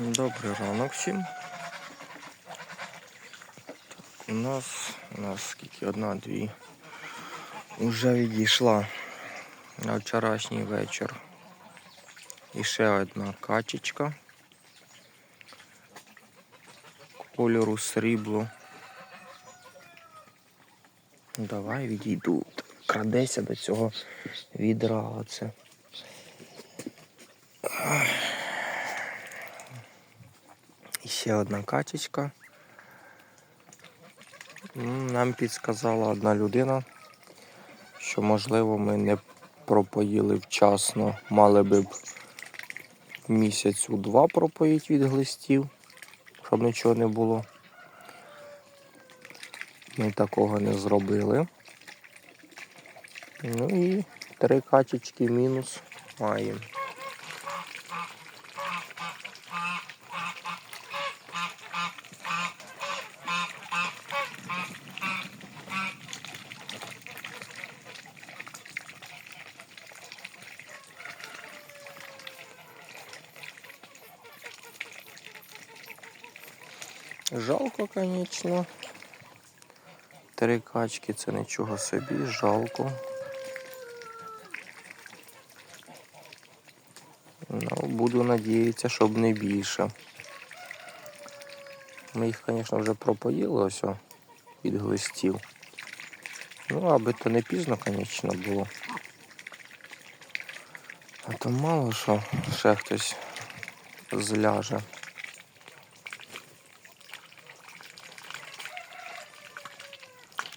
Добрий ранок всім. У нас, у нас скільки одна, дві. Уже відійшла на вчорашній вечір. І ще одна качечка. Кольору срібло. Давай відійду. Крадеся до цього відра. Оце. І ще одна качечка. Нам підсказала одна людина, що можливо ми не пропоїли вчасно, мали би б місяцю два пропоїть від глистів, щоб нічого не було. Ми такого не зробили. Ну і три качечки мінус маємо. Жалко, звісно. Три качки це нічого собі, жалко. Ну, буду надіятися, щоб не більше. Ми їх, звісно, вже пропоїли ось від глистів. Ну, аби то не пізно, звісно, було. А то мало що ще хтось зляже.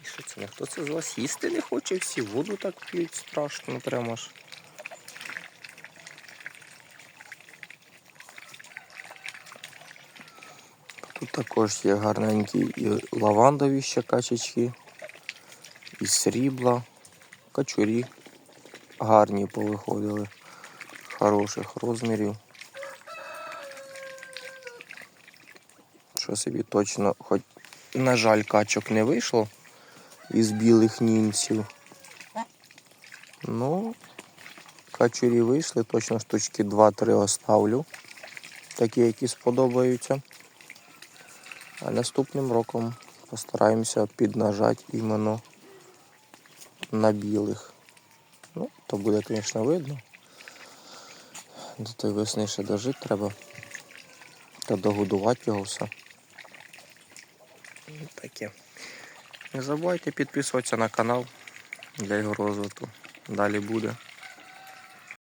І що це? Ніхто це з вас їсти не хоче, всі воду так п'ють страшно, прямо ж. Тут також є гарненькі і лавандові ще качечки, і срібла, качурі. Гарні повиходили, хороших розмірів. Що собі точно, хоч, на жаль, качок не вийшло із білих німців. Ну, качурі вийшли, точно штучки 2-3 оставлю. Такі, які сподобаються. А наступним роком постараємося піднажати іменно на білих. Ну, то буде, звісно, видно. До тої весни ще дожити треба. Та догодувати його все. Ну, Таке. Не забувайте підписуватися на канал для його розвитку. Далі буде.